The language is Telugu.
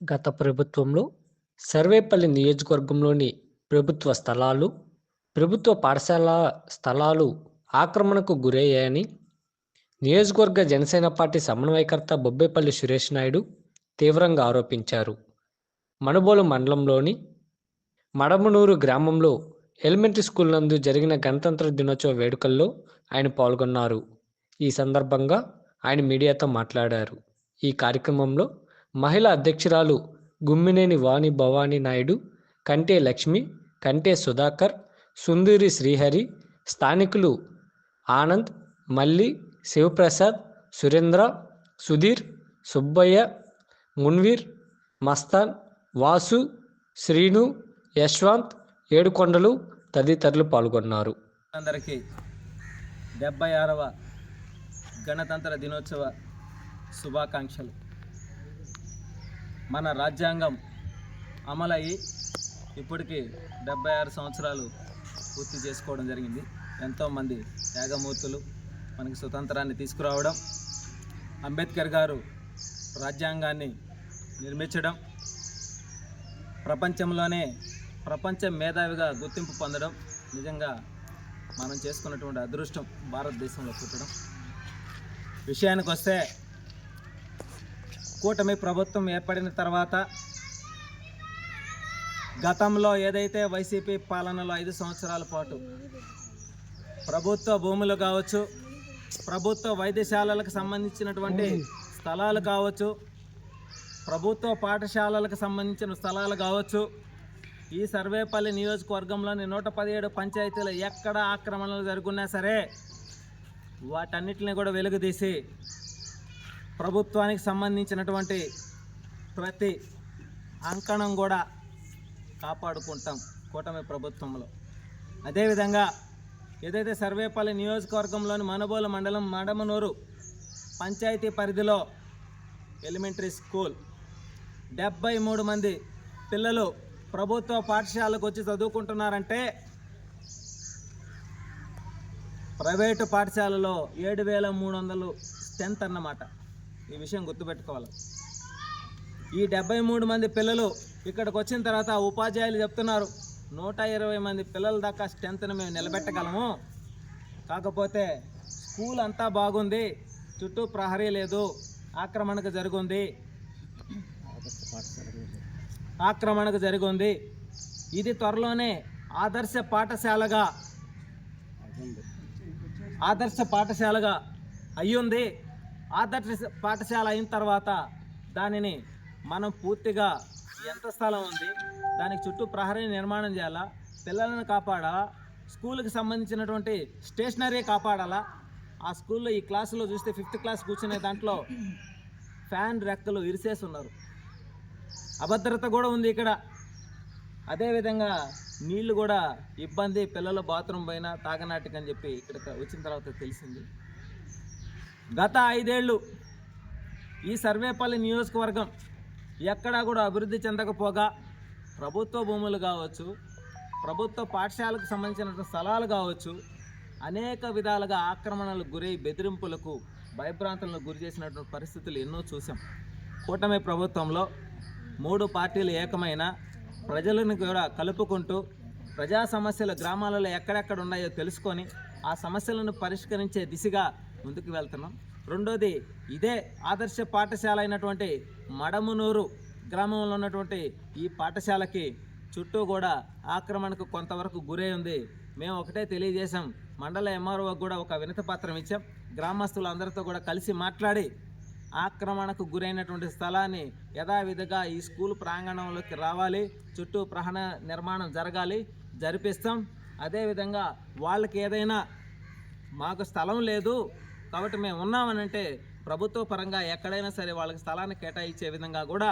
గత ప్రభుత్వంలో సర్వేపల్లి నియోజకవర్గంలోని ప్రభుత్వ స్థలాలు ప్రభుత్వ పాఠశాల స్థలాలు ఆక్రమణకు గురయ్యాయని నియోజకవర్గ జనసేన పార్టీ సమన్వయకర్త బొబ్బేపల్లి సురేష్ నాయుడు తీవ్రంగా ఆరోపించారు. మణుబోలు మండలంలోని మడమనూరు గ్రామంలో ఎలిమెంటరీ స్కూల్ నందు జరిగిన గణతంత్ర దినోత్సవ వేడుకల్లో ఆయన పాల్గొన్నారు. ఈ సందర్భంగా ఆయన మీడియాతో మాట్లాడారు. ఈ కార్యక్రమంలో మహిళా అధ్యక్షురాలు గుమ్మినేని వాణి భవానీ నాయుడు కంటే లక్ష్మి కంటే సుధాకర్ సుందూరి శ్రీహరి స్థానికులు ఆనంద్ మల్లి శివప్రసాద్ సురేంద్ర సుధీర్ సుబ్బయ్య మున్వీర్ మస్తాన్ వాసు శ్రీను యశ్వంత్ ఏడుకొండలు తదితరులు పాల్గొన్నారు. అందరికీ డెబ్బై ఆరవ గణతంత్ర దినోత్సవ శుభాకాంక్షలు. మన రాజ్యాంగం అమలయ్యి ఇప్పటికి డెబ్బై ఆరు సంవత్సరాలు పూర్తి చేసుకోవడం జరిగింది. ఎంతోమంది త్యాగమూర్తులు మనకి స్వతంత్రాన్ని తీసుకురావడం అంబేద్కర్ గారు రాజ్యాంగాన్ని నిర్మించడం ప్రపంచంలోనే ప్రపంచ మేధావిగా గుర్తింపు పొందడం నిజంగా మనం చేసుకున్నటువంటి అదృష్టం భారతదేశంలో పుట్టడం. విషయానికి వస్తే కూటమి ప్రభుత్వం ఏర్పడిన తర్వాత గతంలో ఏదైతే వైసీపీ పాలనలో ఐదు సంవత్సరాల పాటు ప్రభుత్వ భూములు కావచ్చు ప్రభుత్వ వైద్యశాలలకు సంబంధించినటువంటి స్థలాలు కావచ్చు ప్రభుత్వ పాఠశాలలకు సంబంధించిన స్థలాలు కావచ్చు ఈ సర్వేపల్లి నియోజకవర్గంలోని నూట పదిహేడు పంచాయతీలు ఎక్కడ ఆక్రమణలు జరుగున్నా సరే వాటన్నిటిని కూడా వెలుగుతీసి ప్రభుత్వానికి సంబంధించినటువంటి ప్రతి అంకణం కూడా కాపాడుకుంటాం కూటమి ప్రభుత్వంలో. అదేవిధంగా ఏదైతే సర్వేపల్లి నియోజకవర్గంలోని మనబోలు మండలం మడమనూరు పంచాయతీ పరిధిలో ఎలిమెంటరీ స్కూల్ డెబ్బై మూడు మంది పిల్లలు ప్రభుత్వ పాఠశాలకు వచ్చి చదువుకుంటున్నారంటే ప్రైవేటు పాఠశాలలో ఏడు వేల మూడు వందలు స్ట్రెంత్ అన్నమాట. ఈ విషయం గుర్తుపెట్టుకోవాలి. ఈ డెబ్బై మూడు మంది పిల్లలు ఇక్కడికి వచ్చిన తర్వాత ఉపాధ్యాయులు చెప్తున్నారు నూట ఇరవై మంది పిల్లల దాకా స్ట్రెంత్ని మేము నిలబెట్టగలము. కాకపోతే స్కూల్ అంతా బాగుంది చుట్టూ ప్రహరీ లేదు ఆక్రమణకు జరుగుంది. ఆక్రమణకు జరిగింది. ఇది త్వరలోనే ఆదర్శ పాఠశాలగా ఆదర్శ పాఠశాలగా అయ్యుంది. ఆదర్శ పాఠశాల అయిన తర్వాత దానిని మనం పూర్తిగా ఎంత స్థలం ఉంది దానికి చుట్టూ ప్రహరీ నిర్మాణం చేయాలా పిల్లలను కాపాడాలా స్కూల్కి సంబంధించినటువంటి స్టేషనరీ కాపాడాలా? ఆ స్కూల్లో ఈ క్లాసులో చూస్తే ఫిఫ్త్ క్లాస్ కూర్చునే దాంట్లో ఫ్యాన్ రెక్కలు ఇరిసేస్తున్నారు ఉన్నారు. అభద్రత కూడా ఉంది ఇక్కడ. అదేవిధంగా నీళ్ళు కూడా ఇబ్బంది పిల్లలు బాత్రూమ్ పైన తాగనాటికని చెప్పి ఇక్కడ వచ్చిన తర్వాత తెలిసింది. గత ఐదేళ్ళు ఈ సర్వేపల్లి నియోజకవర్గం ఎక్కడా కూడా అభివృద్ధి చెందకపోగా ప్రభుత్వ భూములు కావచ్చు ప్రభుత్వ పాఠశాలకు సంబంధించిన స్థలాలు కావచ్చు అనేక విధాలుగా ఆక్రమణలకు గురై బెదిరింపులకు భయభ్రాంతులకు గురి చేసినటువంటి పరిస్థితులు ఎన్నో చూసాం కూటమి ప్రభుత్వంలో మూడు పార్టీలు ఏకమైన ప్రజలను కూడా కలుపుకుంటూ ప్రజా సమస్యలు గ్రామాలలో ఎక్కడెక్కడ ఉన్నాయో తెలుసుకొని ఆ సమస్యలను పరిష్కరించే దిశగా ముందుకు వెళ్తున్నాం. రెండోది ఇదే ఆదర్శ పాఠశాల అయినటువంటి మడమునూరు గ్రామంలో ఉన్నటువంటి ఈ పాఠశాలకి చుట్టూ కూడా ఆక్రమణకు కొంతవరకు గురై ఉంది. మేము ఒకటే తెలియజేశాం. మండల ఎంఆర్ఓ కూడా ఒక వినతి పత్రం ఇచ్చాం. గ్రామస్తులందరితో కూడా కలిసి మాట్లాడి ఆక్రమణకు గురైనటువంటి స్థలాన్ని యథావిధిగా ఈ స్కూల్ ప్రాంగణంలోకి రావాలి. చుట్టూ ప్రహణ నిర్మాణం జరగాలి. జరిపిస్తాం. అదేవిధంగా వాళ్ళకి ఏదైనా మాకు స్థలం లేదు. కాబట్టి మేము ఉన్నామనంటే ప్రభుత్వ పరంగా ఎక్కడైనా సరే వాళ్ళకి స్థలాన్ని కేటాయించే విధంగా కూడా